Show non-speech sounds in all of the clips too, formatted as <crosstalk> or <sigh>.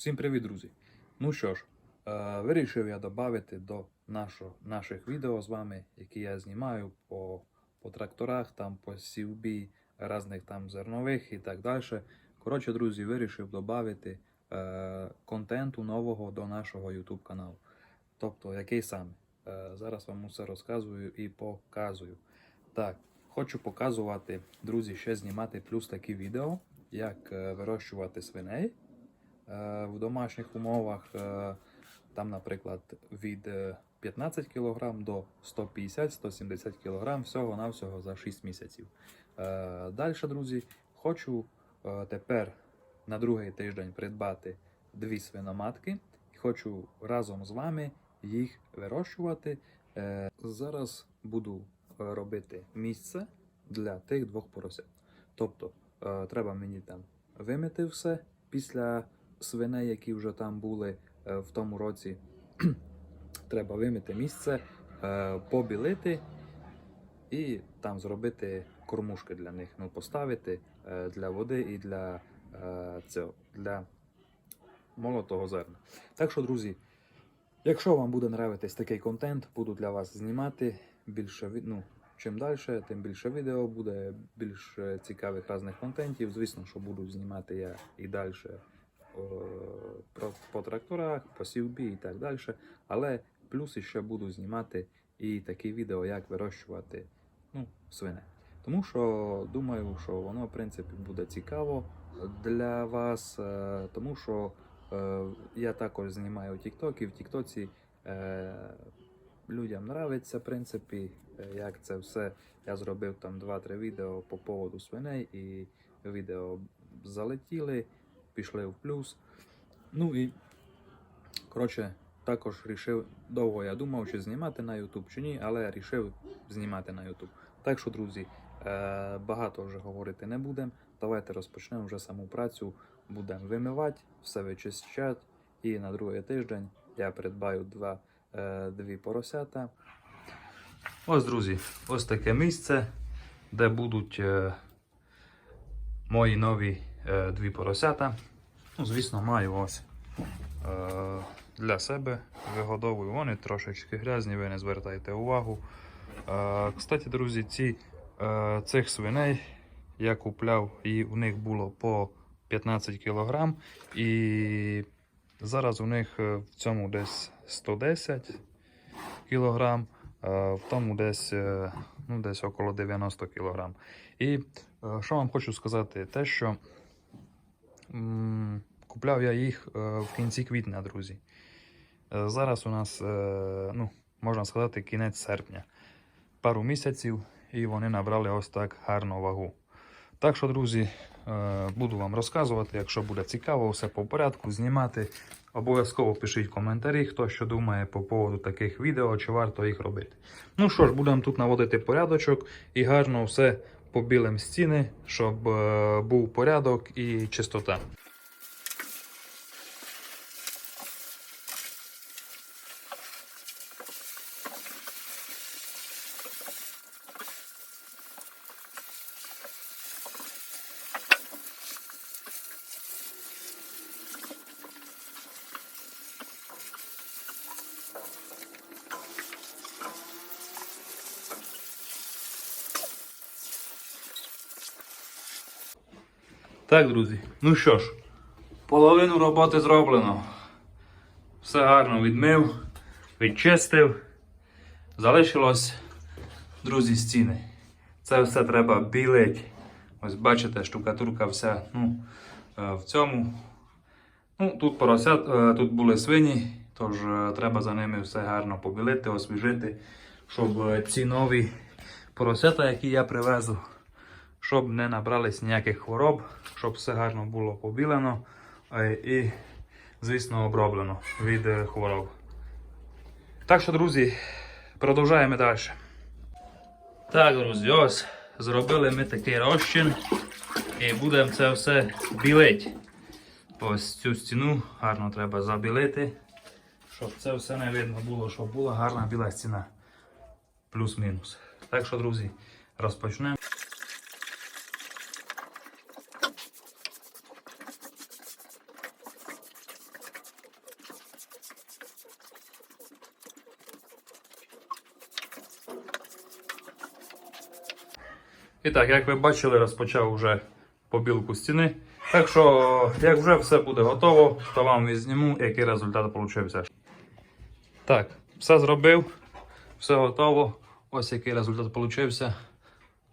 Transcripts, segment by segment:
Всім привіт, друзі! Ну що ж, е, вирішив я додати до нашого, наших відео з вами, які я знімаю по, по тракторах, там по CVB, різних там зернових і так далі. Коротше, друзі, вирішив додати е, контенту нового до нашого YouTube каналу. Тобто, який саме? Е, зараз вам усе розказую і показую. Так, хочу показувати, друзі, ще знімати плюс такі відео, як е, вирощувати свиней. Е, в домашніх умовах, е, там, наприклад, від е, 15 кг до 150-170 кг всього-навсього за 6 місяців. Далі, друзі, хочу е, тепер на другий тиждень придбати дві свиноматки і хочу разом з вами їх вирощувати. Е, Зараз буду е, робити місце для тих двох поросят. Тобто, е, треба мені там вимити все після свиней, які вже там були е, в тому році. <clears throat> Треба вимити місце, е, побілити і там зробити кормушки для них. Ну, поставити е, для води і для, цього, для молотого зерна. Так що, друзі, якщо вам буде нравитись такий контент, буду для вас знімати більше ну, чим далі, тим більше відео буде, більше цікавих різних контентів. Звісно, що буду знімати я і далі по тракторах, по CVB і так далі. Але плюс ще буду знімати і такі відео, як вирощувати ну, свине. Тому що думаю, що воно в принципі буде цікаво для вас, е, тому що е, я також знімаю TikTok, і в е, людям нравиться, в принципі, е, як це все. Я зробив там 2-3 відео по поводу свиней, і відео залетіли, пішли в плюс. Ну і коротше, також рішив, довго я думав, чи знімати на YouTube чи ні, але рішив знімати на YouTube. Так що, друзі, е, багато вже говорити не будемо. Давайте розпочнемо вже саму працю. Будемо вимивати, все вичищати. І на другий тиждень я придбаю два, е, дві поросята. Ось, друзі, ось таке місце, де будуть е, мої нові дві поросята. Ну, звісно, маю ось е, для себе вигодовую. Вони трошечки грязні, ви не звертайте увагу. Е, кстати, друзі, ці, е, цих свиней я купляв і у них було по 15 кг. І зараз у них е, в цьому десь 110 кг, е, в тому десь, е, ну, десь около 90 кг. І що вам хочу сказати, те, що м, купляв я їх е, в кінці квітня, друзі. Е, Зараз у нас, е, ну, можна сказати, кінець серпня. Пару місяців, і вони набрали ось так гарну вагу. Так що, друзі, буду вам розказувати, якщо буде цікаво, все по порядку знімати. Обов'язково пишіть коментарі, хто що думає по поводу таких відео, чи варто їх робити. Ну що ж, будемо тут наводити порядочок і гарно все побілимо стіни, щоб був порядок і чистота. Так, друзі, ну що ж, половину роботи зроблено. Все гарно відмив, відчистив. Залишилось, друзі, стіни. Це все треба білити. Ось бачите, штукатурка вся ну, е, в цьому. Ну, Тут поросят, е, тут були свині, тож е, треба за ними все гарно побілити, освіжити, щоб ці нові поросята, які я привезу, щоб не набрались ніяких хвороб, щоб все гарно було побілено і, звісно, оброблено від е, хвороб. Так що, друзі, продовжаємо далі. Так, друзі, ось зробили ми такий розчин і будемо це все білити. Ось цю стіну гарно треба забілити, щоб це все не видно було, щоб була гарна біла стіна. Плюс-мінус. Так що, друзі, розпочнемо. І так, як ви бачили, розпочав вже побілку стіни. Так що, як вже все буде готово, то вам візніму, який результат вийшов. Так, все зробив, все готово. Ось який результат вийшов.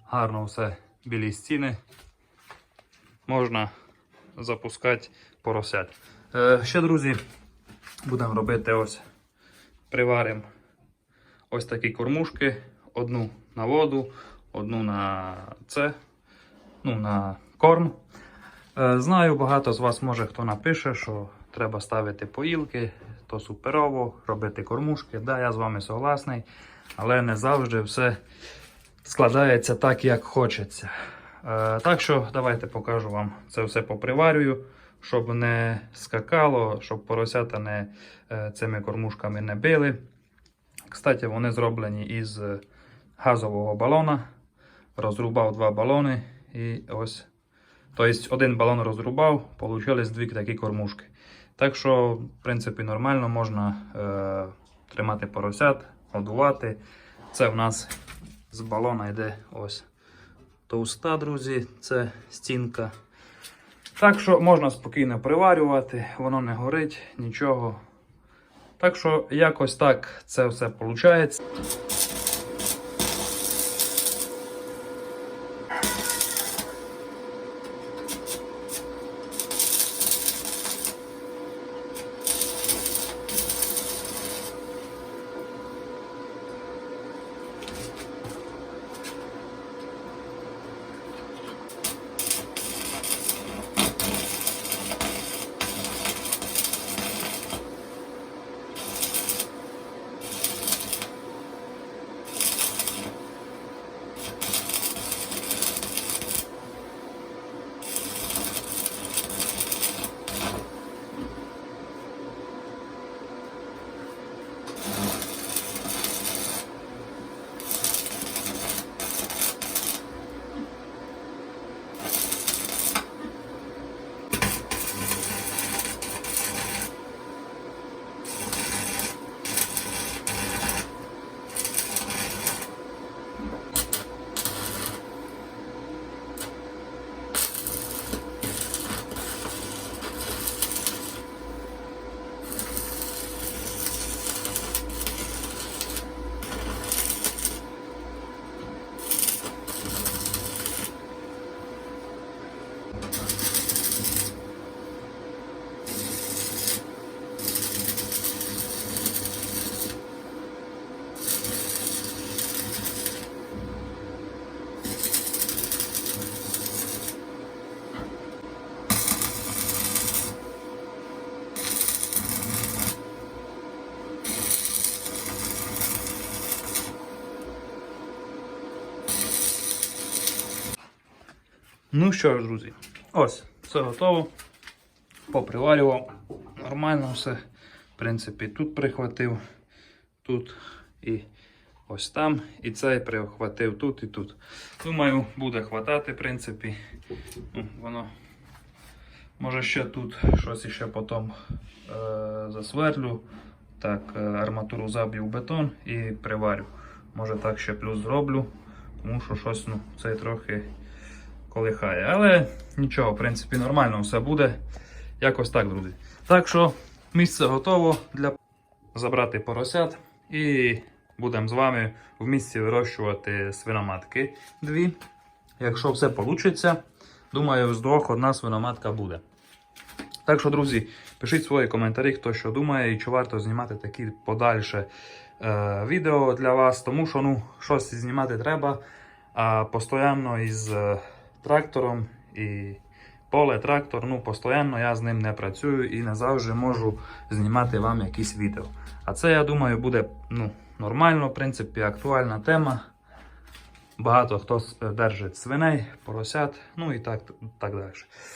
Гарно все білі стіни. Можна запускати поросят. Е, ще, друзі, будемо робити ось приваримо ось такі кормушки. Одну на воду, одну на це, ну, на корм. Е, Знаю, багато з вас може хто напише, що треба ставити поїлки, то суперово, робити кормушки. Да, я з вами согласний, але не завжди все складається так, як хочеться. Е, Так що давайте покажу вам це все поприварюю, щоб не скакало, щоб поросята не, е, цими кормушками не били. Кстати, вони зроблені із газового балона. Розрубав два балони і ось. Тобто один балон розрубав, получились дві такі кормушки. Так що, в принципі, нормально можна е, тримати поросят, годувати. Це в нас з балона йде ось товста, друзі, це стінка. Так що можна спокійно приварювати, воно не горить, нічого. Так що якось так це все виходить. Ну що ж, друзі, ось, все готово. Поприварював. Нормально все. В принципі, тут прихватив, тут і ось там. І цей прихватив тут і тут. Думаю, буде хватати, в принципі. Ну, воно. Може ще тут щось іще потім е, засверлю. Так, е, арматуру заб'ю в бетон і приварю. Може так ще плюс зроблю, тому що щось ну, це трохи колихає. Але нічого, в принципі, нормально все буде. Якось так, друзі. Так що місце готово для забрати поросят. І будемо з вами в місці вирощувати свиноматки дві. Якщо все вийде, думаю, з двох одна свиноматка буде. Так що, друзі, пишіть свої коментарі, хто що думає, і чи варто знімати такі подальше е, відео для вас, тому що ну, щось знімати треба, а постійно із е, трактором і поле трактор, ну постійно я з ним не працюю і не завжди можу знімати вам якісь відео. А це, я думаю, буде ну, нормально, в принципі, актуальна тема. Багато хто держить свиней, поросят, ну і так, так далі.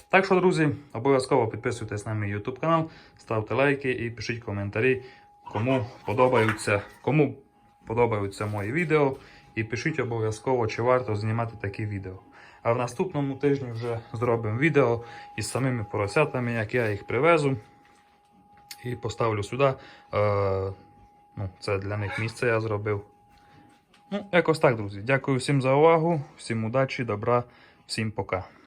Так що, друзі, обов'язково підписуйтесь на мій YouTube канал, ставте лайки і пишіть коментарі, кому подобаються, кому подобаються мої відео. І пишіть обов'язково, чи варто знімати такі відео. А в наступному тижні вже зробимо відео із самими поросятами, як я їх привезу. І поставлю сюди. Е, ну, це для них місце я зробив. Ну, якось так, друзі. Дякую всім за увагу, всім удачі, добра, всім пока.